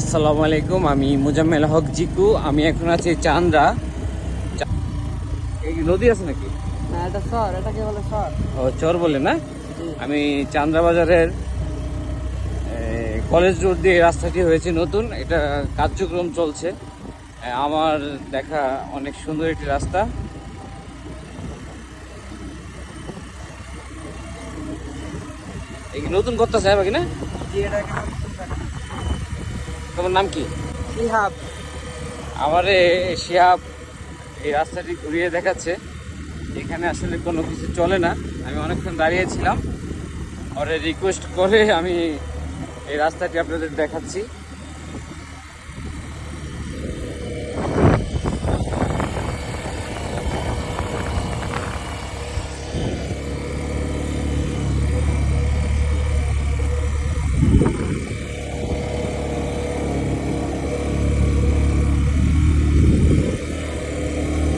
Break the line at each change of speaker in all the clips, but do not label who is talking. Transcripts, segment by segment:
আসসালামু আলাইকুম আমি মুজাম্মেল হক জিকু আমি এখন আছি চান্দ্রা। এই নদী আছে নাকি?
না এটা সর এটাকে বলে সর।
ও চর বলে না? আমি চান্দ্রা বাজারের কলেজ রোড দিয়ে রাস্তাটি হয়েছে নতুন এটা কার্যক্রম চলছে। আমার দেখা অনেক সুন্দর একটি রাস্তা। এই নতুন করতেছে বাকি না? তোমার নাম কি?
শিহাব।
আমারে শিহাব এই রাস্তাটি ঘুরিয়ে দেখাচ্ছে। এখানে আসলে কোনো কিছু চলে না। আমি অনেকক্ষণ দাঁড়িয়েছিলাম ওরে রিকোয়েস্ট করে আমি এই রাস্তাটি আপনাদের দেখাচ্ছি।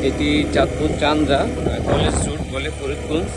এটি চাঁদপুর চান্দ্রা। কলেজ রোড বলে ফরিদগঞ্জ।